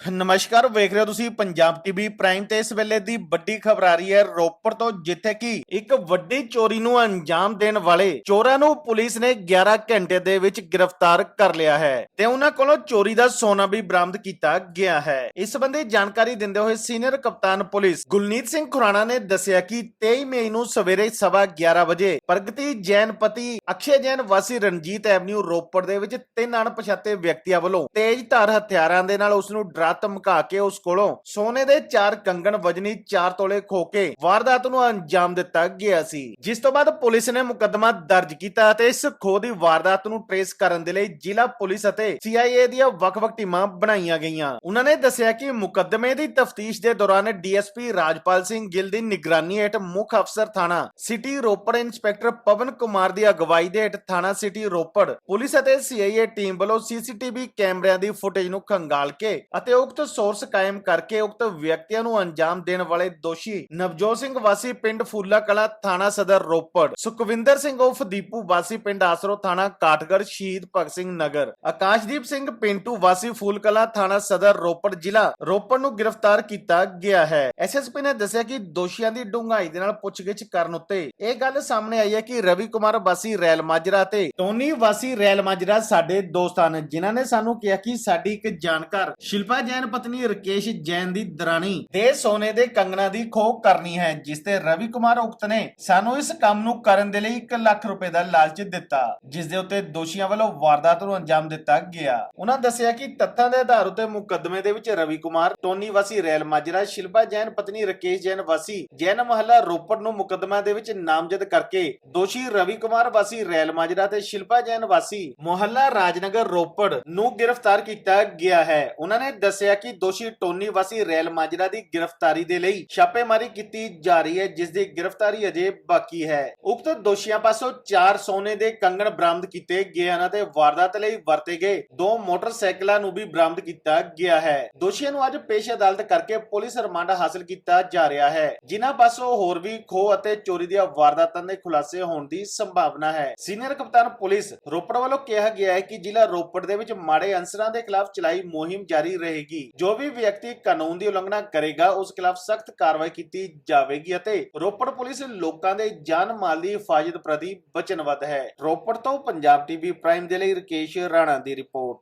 ਨਮਸਕਾਰ, ਵੇਖ ਰਹੇ ਹੋ ਤੁਸੀਂ ਪੰਜਾਬ ਟੀਵੀ ਪ੍ਰਾਈਮ ਤੇ ਇਸ ਵੇਲੇ ਦੀ ਵੱਡੀ ਖਬਰ ਆ ਰਹੀ ਹੈ ਰੋਪੜ ਤੋਂ, ਜਿੱਥੇ ਕਿ ਇੱਕ ਵੱਡੀ ਚੋਰੀ ਨੂੰ ਅੰਜਾਮ ਦੇਣ ਵਾਲੇ ਚੋਰਾਂ ਨੂੰ ਪੁਲਿਸ ਨੇ 11 ਘੰਟੇ ਦੇ ਵਿੱਚ ਗ੍ਰਿਫਤਾਰ ਕਰ ਲਿਆ ਹੈ ਤੇ ਉਹਨਾਂ ਕੋਲੋਂ ਚੋਰੀ ਦਾ ਸੋਨਾ ਵੀ ਬਰਾਮਦ ਕੀਤਾ ਗਿਆ ਹੈ। ਇਸ ਸੰਬੰਧੀ ਜਾਣਕਾਰੀ ਦਿੰਦੇ ਹੋਏ ਸੀਨੀਅਰ ਕਪਤਾਨ ਪੁਲਿਸ ਗੁਲਨੀਤ ਸਿੰਘ ਖੁਰਾਣਾ ਨੇ ਦੱਸਿਆ ਕਿ 23 ਮਈ ਨੂੰ ਸਵੇਰੇ ਸਵਾ 11 ਵਜੇ ਪ੍ਰਗਤੀ ਜੈਨ ਪਤੀ ਅਕਸ਼ੇ ਜੈਨ ਵਾਸੀ ਰਣਜੀਤ ਐਵਨਿਊ ਰੋਪੜ ਦੇ ਵਿੱਚ ਤਿੰਨ ਅਣਪਛਾਤੇ ਵਿਅਕਤੀਆਂ ਵੱਲੋਂ ਤੇਜ਼ ਧਾਰ ਹਥਿਆਰਾਂ ਦੇ ਨਾਲ ਉਸ ਨੂੰ ਡਰਾ ਧਮਕਾ ਕੇ ਉਸ ਕੋਲੋਂ ਸੋਨੇ ਦੇ ਚਾਰ ਕੰਗਣ ਵਜਨੀ 4 ਤੋਲੇ ਖੋ ਵਾਰਦਾਤ ਨੂੰ ਅੰਜਾਮ ਦਿੱਤਾ ਗਿਆ ਸੀ। ਜਿਸ ਤੋਂ ਬਾਅਦ ਪੁਲਿਸ ਨੇ ਮੁਕੱਦਮਾ ਦਰਜ ਕੀਤਾ ਅਤੇ ਇਸ ਖੋਹ ਦੀ ਵਾਰਦਾਤ ਨੂੰ ਟਰੇਸ ਕਰਨ ਦੇ ਲਈ ਜ਼ਿਲ੍ਹਾ ਪੁਲਿਸ ਅਤੇ CIA ਦੀਆਂ ਵੱਖ-ਵੱਖ ਟੀਮਾਂ ਬਣਾਈਆਂ ਗਈਆਂ। ਉਹਨਾਂ ਨੇ ਦੱਸਿਆ ਕਿ ਮੁਕੱਦਮੇ ਦੀ ਤਫਤੀਸ਼ ਦੇ ਦੌਰਾਨ DSP ਰਾਜਪਾਲ ਸਿੰਘ ਗਿੱਲ ਦੀ ਨਿਗਰਾਨੀ ਹੇਠ ਮੁੱਖ ਅਫਸਰ ਥਾਣਾ ਸਿਟੀ ਰੋਪੜ ਇੰਸਪੈਕਟਰ ਪਵਨ ਕੁਮਾਰ ਦੀ ਅਗਵਾਈ ਦੇ ਹੇਠ ਥਾਣਾ ਸਿਟੀ ਰੋਪੜ ਪੁਲਿਸ ਅਤੇ CIA ਟੀਮ ਵੱਲੋਂ CCTV ਕੈਮਰਿਆਂ ਦੀ ਫੁਟੇਜ ਨੂੰ ਖੰਗਾਲ ਕੇ ਅਤੇ ਉਕਤ ਸੋਰਸ ਕਾਇਮ ਕਰਕੇ ਉਕਤ ਵਿਅਕਤੀਆਂ ਨੂੰ ਅੰਜਾਮ ਦੇਣ ਵਾਲੇ ਦੋਸ਼ੀ ਨਵਜੋਤ ਸਿੰਘ ਵਾਸੀ ਪਿੰਡ ਫੂਲਾ ਕਲਾ ਥਾਣਾ ਸਦਰ ਰੋਪੜ, ਸੁਖਵਿੰਦਰ ਸਿੰਘ ਉਫ ਦੀਪੂ ਵਾਸੀ ਪਿੰਡ ਆਸਰੋ ਥਾਣਾ ਕਾਠਗੜ ਸ਼ਹੀਦ ਭਗਤ ਸਿੰਘ ਨਗਰ, ਆਕਾਸ਼ਦੀਪ ਸਿੰਘ ਪਿੰਟੂ ਵਾਸੀ ਫੂਲ ਥਾਣਾ ਸਦਰ ਰੋਪੜ ਜ਼ਿਲ੍ਹਾ ਰੋਪੜ ਨੂੰ ਗ੍ਰਿਫਤਾਰ ਕੀਤਾ ਗਿਆ ਹੈ। ਐਸਐਸਪੀ ਨੇ ਦੱਸਿਆ ਕਿ ਦੋਸ਼ੀਆਂ ਦੀ ਡੂੰਘਾਈ ਦੇ ਨਾਲ ਪੁੱਛਗਿੱਛ ਕਰਨ ਉੱਤੇ ਇਹ ਗੱਲ ਸਾਹਮਣੇ ਆਈ ਹੈ ਕਿ ਰਵੀ ਕੁਮਾਰ ਵਾਸੀ ਰੈਲ ਮਾਜਰਾ ਤੇ ਟੋਨੀ ਵਾਸੀ ਰੈਲ ਮਾਜਰਾ ਸਾਡੇ ਦੋਸਤ ਹਨ, ਜਿਨ੍ਹਾਂ ਨੇ ਸਾਨੂੰ ਕਿਹਾ ਕਿ ਸਾਡੀ ਇੱਕ ਜਾਣਕਾਰ ਸ਼ਿਲਪਾ ਜੈਨ ਪਤਨੀ ਰਕੇਸ਼ ਜੈਨ ਦੀ ਦਰਾਣੀ ਦੇ ਸੋਨੇ ਦੇ ਕੰਗਣਾ ਦੀ ਖੋਹ ਕਰਨੀ ਹੈ, ਜਿਸ ਤੇ ਰਵੀ ਕੁਮਾਰ ਉਕਤ ਨੇ ਸਾਨੂੰ ਇਸ ਕੰਮ ਨੂੰ ਕਰਨ ਦੇ ਲਈ 1 ਲੱਖ ਰੁਪਏ ਦਾ ਲਾਲਚ ਦਿੱਤਾ, ਜਿਸ ਦੇ ਉੱਤੇ ਦੋਸ਼ੀਆਂ ਵੱਲੋਂ ਵਾਰਦਾਤ ਨੂੰ ਅੰਜਾਮ ਦਿੱਤਾ ਗਿਆ। ਉਹਨਾਂ ਦੱਸਿਆ ਕਿ ਤੱਥਾਂ ਦੇ ਆਧਾਰ ਉੱਤੇ ਮੁਕੱਦਮੇ ਦੇ ਵਿੱਚ ਰਵੀ ਕੁਮਾਰ, ਟੋਨੀ ਵਾਸੀ, ਰੈਲ ਮਾਜਰਾ, ਸ਼ਿਲਪਾ ਜੈਨ ਪਤਨੀ, ਰਕੇਸ਼ ਜੈਨ ਵਾਸੀ, ਜੈਨ ਮਹੱਲਾ ਰੋਪੜ ਨੂੰ ਮੁਕੱਦਮਾ ਦੇ ਵਿੱਚ ਨਾਮਜ਼ਦ ਕਰਕੇ ਦੋਸ਼ੀ ਰਵੀ ਕੁਮਾਰ ਵਾਸੀ, ਰੈਲ ਮਾਜਰਾ ਤੇ ਸ਼ਿਲਪਾ ਜੈਨ ਵਾਸੀ ਮੁਹੱਲਾ ਰਾਜਨਗਰ ਰੋਪੜ ਨੂੰ ਗ੍ਰਿਫਤਾਰ ਕੀਤਾ ਗਿਆ ਹੈ। ਉਹਨਾਂ ਨੇ ਦੱਸਿਆ ਕਿ ਦੋਸ਼ੀ ਟੋਨੀ ਵਾਸੀ ਰੈਲ ਮਾਜਰਾ ਦੀ ਗ੍ਰਿਫਤਾਰੀ ਦੇ ਲਈ ਛਾਪੇਮਾਰੀ ਕੀਤੀ ਜਾ ਰਹੀ ਹੈ, ਜਿਸ ਦੀ ਗ੍ਰਿਫਤਾਰੀ ਅਜੇ ਬਾਕੀ ਹੈ। ਉਕਤ ਦੋਸ਼ੀਆਂ ਪਾਸੋਂ ਚਾਰ ਸੋਨੇ ਦੇ ਕੰਗਣ ਬਰਾਮਦ ਕੀਤੇ ਗਏ ਹਨ ਅਤੇ ਵਾਰਦਾਤ ਲਈ ਵਰਤੇ ਗਏ ਦੋ ਮੋਟਰਸਾਈਕਲਾਂ ਨੂੰ ਵੀ ਬਰਾਮਦ ਕੀਤਾ ਗਿਆ ਹੈ। ਦੋਸ਼ੀਆਂ ਨੂੰ ਅੱਜ ਪੇਸ਼ ਅਦਾਲਤ ਕਰਕੇ ਪੁਲਿਸ ਰਿਮਾਂਡ ਹਾਸਲ ਕੀਤਾ ਜਾ ਰਿਹਾ ਹੈ। ਜਿਨ੍ਹਾਂ ਪਾਸੋਂ ਹੋਰ ਵੀ ਖੋਹ ਅਤੇ ਚੋਰੀ ਦੀਆਂ ਵਾਰਦਾਤਾਂ ਦੇ ਖੁਲਾਸੇ ਹੋਣ ਦੀ ਸੰਭਾਵਨਾ ਹੈ। ਸੀਨੀਅਰ ਕਪਤਾਨ ਪੁਲਿਸ ਰੋਪੜ ਵੱਲੋਂ ਕਿਹਾ ਗਿਆ ਹੈ ਕਿ ਜ਼ਿਲ੍ਹਾ ਰੋਪੜ ਦੇ ਵਿੱਚ ਮਾੜੇ ਅੰਸਰਾਂ ਦੇ ਖਿਲਾਫ ਚਲਾਈ ਮੁਹਿੰਮ ਜਾਰੀ ਰਹੇਗੀ। ਜੋ ਵੀ ਵਿਅਕਤੀ ਕਾਨੂੰਨ ਦੀ ਉਲੰਘਣਾ ਕਰੇਗਾ, ਉਸ ਖਿਲਾਫ ਸਖਤ ਕਾਰਵਾਈ ਕੀਤੀ ਜਾਵੇਗੀ ਅਤੇ ਰੋਪੜ ਪੁਲਿਸ ਲੋਕਾਂ ਦੇ ਜਾਨ ਮਾਲ ਦੀ ਹਿਫਾਜ਼ਤ ਪ੍ਰਤੀ ਵਚਨਬੱਧ ਹੈ। ਰੋਪੜ ਤੋਂ ਪੰਜਾਬ ਟੀਵੀ ਪ੍ਰਾਈਮ ਦੇ ਲਈ ਰਕੇਸ਼ ਰਾਣਾ ਦੀ ਰਿਪੋਰਟ।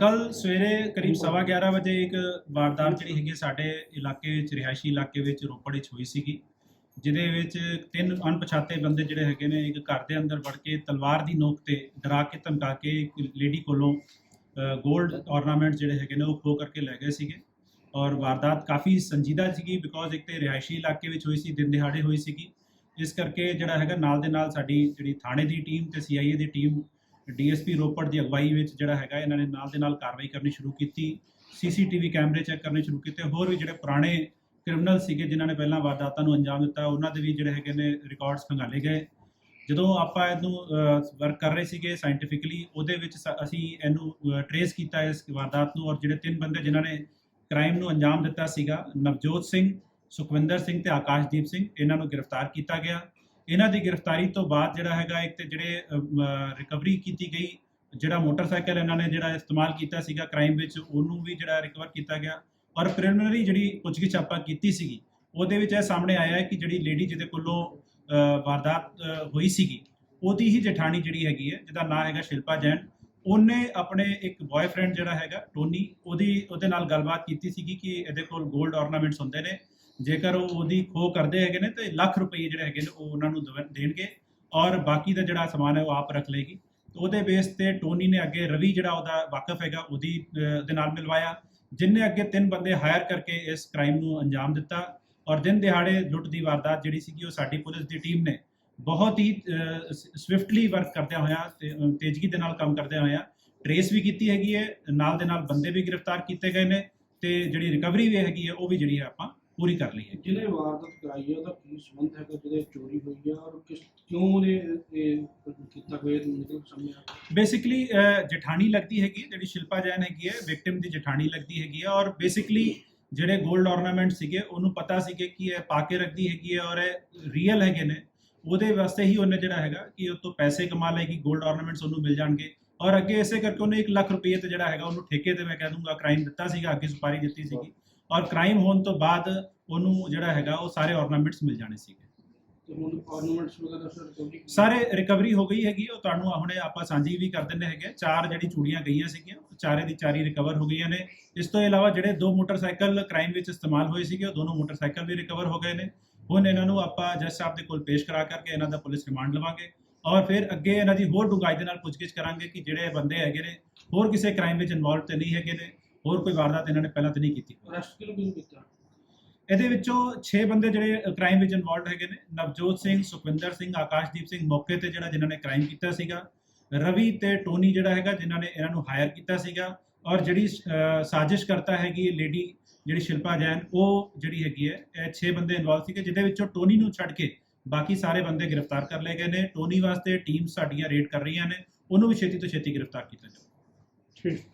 ਕੱਲ ਸਵੇਰੇ ਕਰੀਬ 11:30 ਵਜੇ ਇੱਕ ਵਾਰਦਾਤ ਜਿਹੜੀ ਹੈਗੀ ਸਾਡੇ ਇਲਾਕੇ ਵਿੱਚ, ਰਿਹਾਇਸ਼ੀ ਇਲਾਕੇ ਵਿੱਚ ਰੋਪੜ ਵਿੱਚ ਹੋਈ ਸੀਗੀ, ਜਿਹਦੇ ਵਿੱਚ ਤਿੰਨ ਅਣਪਛਾਤੇ ਬੰਦੇ ਜਿਹੜੇ ਹੈਗੇ ਨੇ, ਇੱਕ ਘਰ ਦੇ ਅੰਦਰ ਵੜ ਕੇ ਤਲਵਾਰ ਦੀ ਨੋਕ ਤੇ ਡਰਾ ਕੇ ਧਮਕਾ ਕੇ ਇੱਕ ਲੇਡੀ ਕੋਲੋਂ 골ਡ ornament ਜਿਹੜੇ ਹੈਗੇ ਨੇ ਉਹ ਖੋ ਕਰਕੇ ਲੈ ਗਏ ਸੀਗੇ। ਔਰ ਵਾਰਦਾਤ ਕਾਫੀ ਸੰਜੀਦਾ ਸੀਗੀ ਬਿਕੋਜ਼ ਇੱਕ ਤੇ ਰਿਹਾਇਸ਼ੀ ਇਲਾਕੇ ਵਿੱਚ ਹੋਈ ਸੀ, ਦਿਨ ਦਿਹਾੜੇ ਹੋਈ ਸੀਗੀ। ਇਸ ਕਰਕੇ ਜਿਹੜਾ ਹੈਗਾ ਨਾਲ ਦੇ ਨਾਲ ਸਾਡੀ ਜਿਹੜੀ ਥਾਣੇ ਦੀ ਟੀਮ ਤੇ ਸੀਆਈਏ ਦੀ ਟੀਮ ਡੀਐਸਪੀ ਰੋਪੜ ਦੀ ਅਗਵਾਈ ਵਿੱਚ ਜਿਹੜਾ ਹੈਗਾ ਇਹਨਾਂ ਨੇ ਨਾਲ ਦੇ ਨਾਲ ਕਾਰਵਾਈ ਕਰਨੀ ਸ਼ੁਰੂ ਕੀਤੀ। ਸੀਸੀਟੀਵੀ ਕੈਮਰੇ ਚੈੱਕ ਕਰਨੇ ਸ਼ੁਰੂ ਕੀਤੇ। ਹੋਰ ਵੀ ਜਿਹੜੇ ਪੁਰਾਣੇ ਕ੍ਰਿਮੀਨਲ ਸੀਗੇ ਜਿਨ੍ਹਾਂ ਨੇ ਪਹਿਲਾਂ ਵਾਰਦਾਤਾਂ ਨੂੰ ਅੰਜਾਮ ਦਿੱਤਾ, ਉਹਨਾਂ ਦੇ ਵੀ ਜਿਹੜੇ ਹੈਗੇ ਨੇ ਰਿਕਾਰਡਸ ਖੰਗਾਲੇ ਗਏ। ਜਦੋਂ ਆਪਾਂ ਇਹਨੂੰ ਵਰਕ ਕਰ ਰਹੇ ਸੀਗੇ ਸਾਇੰਟੀਫਿਕਲੀ ਉਹਦੇ ਵਿੱਚ ਸ- ਅਸੀਂ ਇਹਨੂੰ ਟਰੇਸ ਕੀਤਾ ਇਸ ਵਾਰਦਾਤ ਨੂੰ ਔਰ ਜਿਹੜੇ ਤਿੰਨ ਬੰਦੇ ਜਿਨ੍ਹਾਂ ਨੇ ਕ੍ਰਾਈਮ ਨੂੰ ਅੰਜਾਮ ਦਿੱਤਾ ਸੀਗਾ, ਨਵਜੋਤ ਸਿੰਘ, ਸੁਖਵਿੰਦਰ ਸਿੰਘ ਤੇ ਆਕਾਸ਼ਦੀਪ ਸਿੰਘ, ਇਹਨਾਂ ਨੂੰ ਗ੍ਰਿਫਤਾਰ ਕੀਤਾ ਗਿਆ। ਇਹਨਾਂ ਦੀ ਗ੍ਰਿਫਤਾਰੀ ਤੋਂ ਬਾਅਦ ਜਿਹੜਾ ਹੈਗਾ ਇੱਕ ਤੇ ਜਿਹੜੇ ਰਿਕਵਰੀ ਕੀਤੀ ਗਈ, ਜਿਹੜਾ ਮੋਟਰਸਾਈਕਲ ਇਹਨਾਂ ਨੇ ਜਿਹੜਾ ਇਸਤੇਮਾਲ ਕੀਤਾ ਸੀਗਾ ਕ੍ਰਾਈਮ ਵਿੱਚ, ਉਹਨੂੰ ਵੀ ਜਿਹੜਾ ਰਿਕਵਰ ਕੀਤਾ ਗਿਆ। ਔਰ ਪ੍ਰੀਲਿਮਿਨਰੀ ਜਿਹੜੀ ਪੁੱਛਗਿੱਛ ਆਪਾਂ ਕੀਤੀ ਸੀਗੀ, ਉਹਦੇ ਵਿੱਚ ਇਹ ਸਾਹਮਣੇ ਆਇਆ ਹੈ ਕਿ ਜਿਹੜੀ ਲੇਡੀ ਜਿਹਦੇ ਕੋਲੋਂ ਵਾਰਦਾਤ ਹੋਈ ਸੀਗੀ। ਉਹਦੀ ਹੀ ਜਠਾਣੀ ਜਿਹੜੀ ਹੈਗੀ ਹੈ, ਜਿਹਦਾ ਨਾਮ ਹੈਗਾ ਸ਼ਿਲਪਾ ਜੈਨ, ਉਹਨੇ ਆਪਣੇ ਇੱਕ ਬॉयਫ੍ਰੈਂਡ ਜਿਹੜਾ ਹੈਗਾ ਟੋਨੀ ਉਹਦੀ, ਉਹਦੇ ਨਾਲ ਗੱਲਬਾਤ ਕੀਤੀ ਸੀਗੀ ਕਿ ਇਹਦੇ ਕੋਲ 골ਡ ornaments ਹੁੰਦੇ ਨੇ। ਜੇਕਰ ਉਹ ਉਹਦੀ ਖੋਹ ਕਰਦੇ ਹੈਗੇ ਨੇ, ਤੇ ਲੱਖ ਰੁਪਏ ਜਿਹੜੇ ਹੈਗੇ ਨੇ, ਉਹ ਉਹਨਾਂ ਨੂੰ ਦੇਵ- ਦੇਣਗੇ ਔਰ ਬਾਕੀ ਦਾ ਜਿਹੜਾ ਸਮਾਨ ਹੈ, ਉਹ ਆਪ ਰੱਖ ਲਏਗੀ। ਉਹਦੇ ਬੇਸ ਤੇ ਟੋਨੀ ਨੇ ਅੱਗੇ ਰਵੀ ਜਿਹੜਾ ਉਹਦਾ ਵਾਕਫ ਹੈਗਾ, ਉਹਦੀ ਦੇ ਨਾਲ ਮਿਲਵਾਇਆ ਜਿਨਨੇ ਅੱਗੇ ਤਿੰਨ ਬੰਦੇ ਹਾਇਰ ਕਰਕੇ ਇਸ ਕ੍ਰਾਈਮ ਨੂੰ ਅੰਜਾਮ ਦਿੱਤਾ ਔਰ ਦਿਨ ਦਿਹਾੜੇ ਲੁੱਟ ਦੀ ਵਾਰਦਾਤ ਜਿਹੜੀ ਸੀਗੀ ਉਹ ਸਾਡੀ ਪੁਲਿਸ ਦੀ ਟੀਮ ਨੇ ਬਹੁਤ ਹੀ ਸਵਿਫਟਲੀ ਵਰਕ ਕਰਦਿਆਂ ਹੋਇਆ ਤੇਜ਼ਗੀ ਦੇ ਨਾਲ ਕੰਮ ਕਰਦਿਆਂ ਹੋਇਆ ਟਰੇਸ ਵੀ ਕੀਤੀ ਹੈਗੀ ਹੈ ਨਾਲ ਦੇ ਨਾਲ ਬੰਦੇ ਵੀ ਗ੍ਰਿਫਤਾਰ ਕੀਤੇ ਗਏ ਨੇ ਤੇ ਜਿਹੜੀ ਰਿਕਵਰੀ ਵੀ ਹੈਗੀ ਹੈ ਉਹ ਵੀ ਜਿਹੜੀ ਹੈ ਆਪਾਂ ਪੂਰੀ ਕਰ ਲਈ ਹੈ। ਜਿਹਨੇ ਵਾਰਦਾਤ ਕਰਾਈ ਹੈ ਉਹਦਾ ਕੀ ਸੰਬੰਧ ਹੈਗਾ ਜਿਹਦੇ ਚੋਰੀ ਹੋਈ ਹੈ ਔਰ ਕਿਸ ਕਿਉਂ ਉਹਨੇ ਕੀਤਾ ਕੋਈ ਨਿਕਲ ਸਾਹਮਣੇ ਆਇਆ ਬੇਸਿਕਲੀ ਜਠਾਣੀ ਲੱਗਦੀ ਹੈਗੀ ਜਿਹੜੀ ਸ਼ਿਲਪਾ ਜੈਨ ਹੈਗੀ ਹੈ ਵਿਕਟਿਮ ਦੀ ਜਠਾਣੀ ਲੱਗਦੀ ਹੈਗੀ ਹੈ ਔਰ ਬੇਸਿਕਲੀ ਜਿਹੜੇ 골ਡ ornament ਸੀਗੇ, ਉਹਨੂੰ ਪਤਾ ਸੀਗੇ ਕਿ ਇਹ ਪਾ ਕੇ ਰੱਖਦੀ ਹੈਗੀ ਹੈ ਔਰ ਇਹ ਰੀਅਲ ਹੈਗੇ ਨੇ। ਉਹਦੇ ਵਾਸਤੇ ਹੀ ਉਹਨੇ ਜਿਹੜਾ ਹੈਗਾ ਕਿ ਉਹ ਤੋਂ ਪੈਸੇ ਕਮਾ ਲਏਗੀ 골ਡ ornaments ਉਹਨੂੰ ਮਿਲ ਜਾਣਗੇ। ਔਰ ਅੱਗੇ ਇਸੇ ਕਰਕੇ ਉਹਨੇ 1 ਲੱਖ ਰੁਪਏ ਤੇ ਜਿਹੜਾ ਹੈਗਾ ਉਹਨੂੰ ਠੇਕੇ ਤੇ ਮੈਂ ਕਹਿ ਦੂੰਗਾ ਕ੍ਰਾਈਮ ਦਿੱਤਾ ਸੀਗਾ, ਅੱਗੇ ਸੁਪਾਰੀ ਦਿੱਤੀ ਸੀਗੀ। ਔਰ ਕ੍ਰਾਈਮ ਹੋਣ ਤੋਂ ਬਾਅਦ ਉਹਨੂੰ ਜਿਹੜਾ ਹੈਗਾ ਉਹ ਸਾਰੇ ਆਰਨਾਮੈਂਟਸ ਮਿਲ ਜਾਣੇ ਸੀਗੇ। ਤੇ ਹੁਣ ਆਰਨਾਮੈਂਟਸ ਵਗੈਰਾ ਸਰ ਰਿਕਵਰੀ ਸਾਰੇ ਰਿਕਵਰੀ ਹੋ ਗਈ ਹੈਗੀ ਉਹ ਤੁਹਾਨੂੰ ਹੁਣੇ ਆਪਾਂ ਸਾਂਝੀ ਵੀ ਕਰ ਦਿੰਦੇ ਹੈਗੇ ਚਾਰ ਜਿਹੜੀ ਚੂੜੀਆਂ ਗਈਆਂ ਸੀਗੀਆਂ ਉਹ ਚਾਰੇ ਦੀ ਚਾਰੀ ਰਿਕਵਰ ਹੋ ਗਈਆਂ ਨੇ। ਇਸ ਤੋਂ ਇਲਾਵਾ ਜਿਹੜੇ ਦੋ ਮੋਟਰਸਾਈਕਲ ਕ੍ਰਾਈਮ ਵਿੱਚ ਇਸਤੇਮਾਲ ਹੋਏ ਸੀਗੇ ਉਹ ਦੋਨੋਂ ਮੋਟਰਸਾਈਕਲ ਵੀ ਰਿਕਵਰ ਹੋ ਗਏ ਨੇ। ਹੁਣ ਇਹਨਾਂ ਨੂੰ ਆਪਾਂ ਜੱਜ ਸਾਹਿਬ ਦੇ ਕੋਲ ਪੇਸ਼ ਕਰਾ ਕਰਕੇ ਇਹਨਾਂ ਦਾ ਪੁਲਿਸ ਰਿਮਾਂਡ ਲਵਾਂਗੇ। ਔਰ ਫਿਰ ਅੱਗੇ ਇਹਨਾਂ ਦੀ ਹੋਰ ਡੂੰਘਾਈ ਦੇ ਨਾਲ ਪੁੱਛਗਿੱਛ ਕਰਾਂਗੇ ਕਿ ਜਿਹੜੇ ਬੰਦੇ ਹੈਗੇ ਨੇ ਹੋਰ ਕਿਸੇ ਕ੍ਰਾਈਮ ਵਿੱਚ ਇਨਵੋਲਵ ਤੇ ਨਹੀਂ ਹੈਗੇ ਨੇ ਹੋਰ ਕੋਈ ਵਾਰਦਾਤ ਇਹਨਾਂ ਨੇ ਪਹਿਲਾਂ ਤੇ ਨਹੀਂ ਕੀਤੀ। ਅਰੈਸਟ ਕਿਉਂ ਕਿਉਂ ਕੀਤਾ? ਇਹਦੇ ਵਿੱਚੋਂ 6 ਬੰਦੇ ਜਿਹੜੇ ਕ੍ਰਾਈਮ ਵਿੱਚ ਇਨਵੋਲਡ ਹੈਗੇ ਨੇ। ਨਵਜੋਤ ਸਿੰਘ, ਸੁਖਵਿੰਦਰ ਸਿੰਘ, ਆਕਾਸ਼ਦੀਪ ਸਿੰਘ ਮੌਕੇ ਤੇ ਜਿਹੜਾ ਜਿਨ੍ਹਾਂ ਨੇ ਕ੍ਰਾਈਮ ਕੀਤਾ ਸੀਗਾ। ਰਵੀ ਤੇ ਟੋਨੀ ਜਿਹੜਾ ਹੈਗਾ, ਜਿਨ੍ਹਾਂ ਨੇ ਇਹਨਾਂ ਨੂੰ ਹਾਇਰ ਕੀਤਾ ਸੀਗਾ। ਔਰ ਜਿਹੜੀ ਸਾਜ਼ਿਸ਼ ਕਰਤਾ ਹੈਗੀ ਲੇਡੀ ਜਿਹੜੀ ਸ਼ਿਲਪਾ ਜੈਨ, ਉਹ ਜਿਹੜੀ ਹੈਗੀ ਹੈ, ਇਹ 6 ਬੰਦੇ ਇਨਵੋਲਵ ਸੀਗੇ, ਜਿਹਦੇ ਵਿੱਚੋਂ ਟੋਨੀ ਨੂੰ ਛੱਡ ਕੇ ਬਾਕੀ ਸਾਰੇ ਬੰਦੇ ਗ੍ਰਿਫਤਾਰ ਕਰ ਲਏ ਗਏ ਨੇ। ਟੋਨੀ ਵਾਸਤੇ ਟੀਮ ਸਾਡੀਆਂ ਰੇਡ ਕਰ ਰਹੀਆਂ ਨੇ। ਉਹਨੂੰ ਵੀ ਛੇਤੀ ਤੋਂ ਛੇਤੀ ਗ੍ਰਿਫਤਾਰ ਕੀਤਾ ਜਾਵੇ ਠੀਕ।